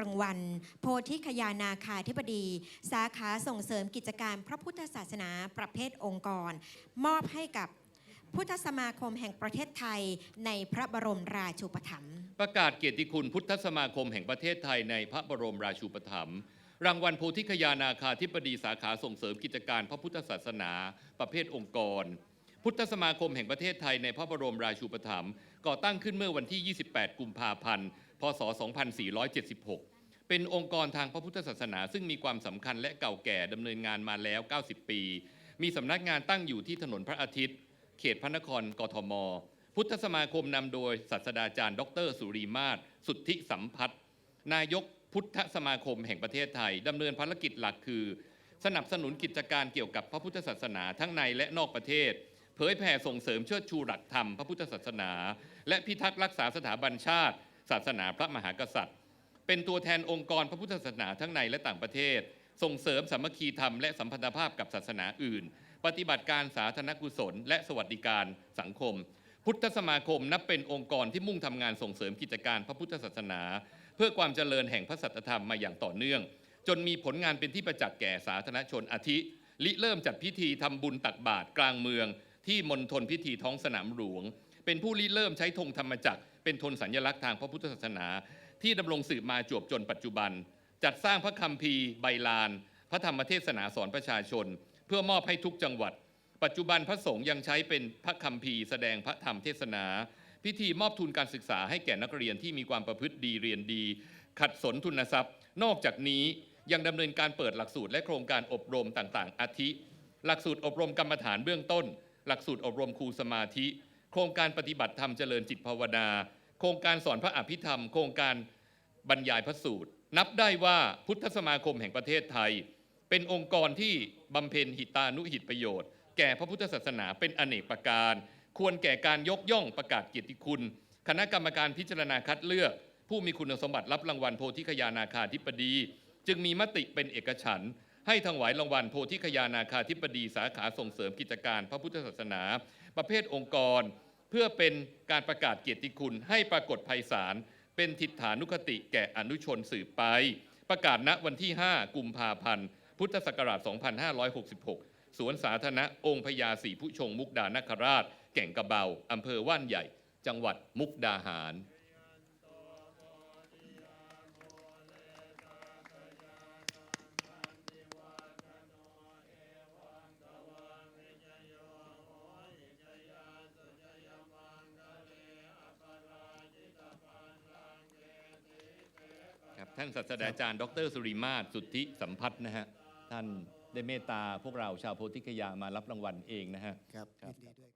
รางวัล โพธิคยานาคาธิบดี สาขาส่งเสริมกิจการพระพุทธศาสนาประเภทองค์กร มอบให้กับพุทธสมาคมแห่งประเทศไทยในพระบรมราชูปถัมภ์ประกาศเกียรติคุณพุทธสมาคมแห่งประเทศไทยในพระบรมราชูปถัมภ์รางวัลโพธิคยานาคาธิบดีสาขาส่งเสริมกิจการพระพุทธศาสนา ประเภทองค์กร พุทธสมาคมแห่งประเทศไทยในพระบรมราชูปถัมภ์ก่อตั้งขึ้นเมื่อวันที่ 28 กุมภาพันธ์ พศ 2476 เป็นองค์กรทางพระพุทธศาสนา ซึ่งมีความสำคัญและเก่าแก่ดำเนินงานมาแล้ว 90 ปี มีสำนักงานตั้งอยู่ที่ถนนพระอาทิตย์ เขตพระนครกทม พุทธสมาคมนำโดยศาสตราจารย์ ดร สุรีมาศสุทธิสัมพัฒน์นายกพุทธสมาคมแห่งประเทศไทยดำเนินภารกิจหลักคือ สนับสนุนกิจการเกี่ยวกับพระพุทธศาสนาทั้งในและนอกประเทศ เผยแผ่ส่งเสริมเชิดชูหลักธรรมพระพุทธศาสนา และพิทักษ์รักษาสถาบันชาติ ศาสนาพระมหากษัตริย์ เป็นตัวแทนองค์กรพระพุทธศาสนาทั้งในและต่างประเทศ ส่งเสริมสามัคคีธรรมและสัมพันธภาพกับศาสนาอื่น ปฏิบัติการสาธารณกุศล และสวัสดิการสังคม พุทธสมาคมนับเป็นองค์กรที่มุ่งทำงานส่งเสริมกิจการพระพุทธศาสนา เพื่อความเจริญแห่งพระสัจธรรมมาอย่างต่อเนื่อง จนมีผลงานเป็นที่ประจักษ์แก่สาธารณชนอาทิลิเริ่มจัดพิธีทำบุญตักบาตรกลางเมือง ที่มณฑลพิธีท้องสนามหลวง เป็นผู้ริเริ่มใช้ธงธรรมจักร เป็นธงสัญลักษณ์ทางพระพุทธศาสนา ที่ดำรงสืบมาจวบจนปัจจุบัน จัดสร้างพระคัมภีร์ใบลาน พระธรรมเทศนาสอนประชาชน เพื่อมอบให้ทุกจังหวัด ปัจจุบันพระสงฆ์ยังใช้เป็นพระคัมภีร์แสดงพระธรรมเทศนา พิธีมอบทุนการศึกษาให้แก่นักเรียนที่มีความประพฤติดีเรียนดี ขัดสนทุนทรัพย์ นอกจากนี้ยังดำเนินการเปิดหลักสูตรและโครงการอบรมต่างๆ อาทิ หลักสูตรอบรมกรรมฐานเบื้องต้น หลักสูตรอบรมครูสมาธิ โครงการปฏิบัติธรรมเจริญจิตภาวนา โครงการสอนพระอภิธรรม โครงการบรรยายพระสูตร นับได้ว่าพุทธสมาคมแห่งประเทศไทย เป็นองค์กรที่บำเพ็ญหิตานุหิตประโยชน์ แก่พระพุทธศาสนาเป็นอเนกประการ ควรแก่การยกย่องประกาศเกียรติคุณ คณะกรรมการพิจารณาคัดเลือก ผู้มีคุณสมบัติรับรางวัลโพธิคยานาคาธิปดี จึงมีมติเป็นเอกฉันท์ให้ถวายรางวัลโพธิคยานาคาธิปดีสาขาส่งเสริมกิจการพระพุทธศาสนา ประเภทองค์กร เพื่อเป็นการประกาศเกียรติคุณให้ปรากฏภัยสารเป็นทิฏฐานุคติแก่อนุชนสืบไป ประกาศณวันที่ 5 กุมภาพันธ์ พุทธศักราช 2566 สวนสาธารณะองค์พญาศรีผู้ชงมุกดานคราช แก่งกระเบาอำเภอว่านใหญ่ จังหวัดมุกดาหาร ท่านศาสตราจารย์ ดรสุริมาศสุทธิสัมพัฒน์นะฮะท่านได้เมตตาพวกเราชาวโพธิคยามารับรางวัลเองนะฮะ ครับครับยินดีด้วยครับ